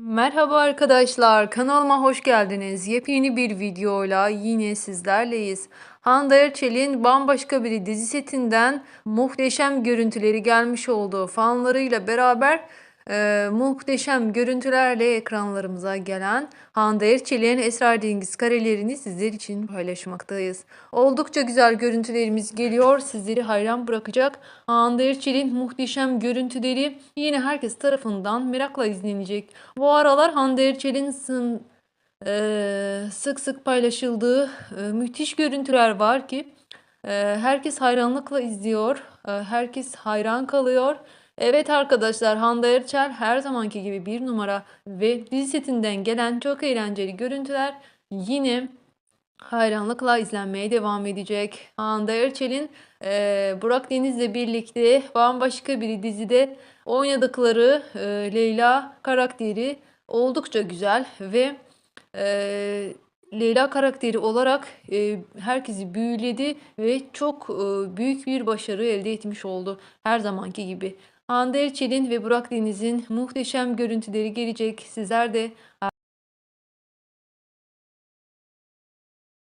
Merhaba arkadaşlar, kanalıma hoş geldiniz. Yepyeni bir videoyla yine sizlerleyiz. Hande Erçel'in bambaşka bir dizi setinden muhteşem görüntüleri gelmiş olduğu fanlarıyla beraber e, muhteşem görüntülerle ekranlarımıza gelen Hande Erçel'in Esra Cengiz karelerini sizler için paylaşmaktayız. Oldukça güzel görüntülerimiz geliyor. Sizleri hayran bırakacak. Hande Erçel'in muhteşem görüntüleri yine herkes tarafından merakla izlenecek. Bu aralar Hande Erçel'in sın- eee, sık sık paylaşıldığı eee, müthiş görüntüler var ki eee, herkes hayranlıkla izliyor. eee, herkes hayran kalıyor. Evet arkadaşlar Hande Erçel her zamanki gibi bir numara ve dizi setinden gelen çok eğlenceli görüntüler yine hayranlıkla izlenmeye devam edecek. Hande Erçel'in eee, Burak Deniz'le birlikte bambaşka bir dizide oynadıkları eee, Leyla karakteri oldukça güzel ve eee, Leyla karakteri olarak eee, herkesi büyüledi ve çok eee, büyük bir başarı elde etmiş oldu her zamanki gibi. Hande Erçel'in ve Burak Deniz'in muhteşem görüntüleri gelecek. Sizler de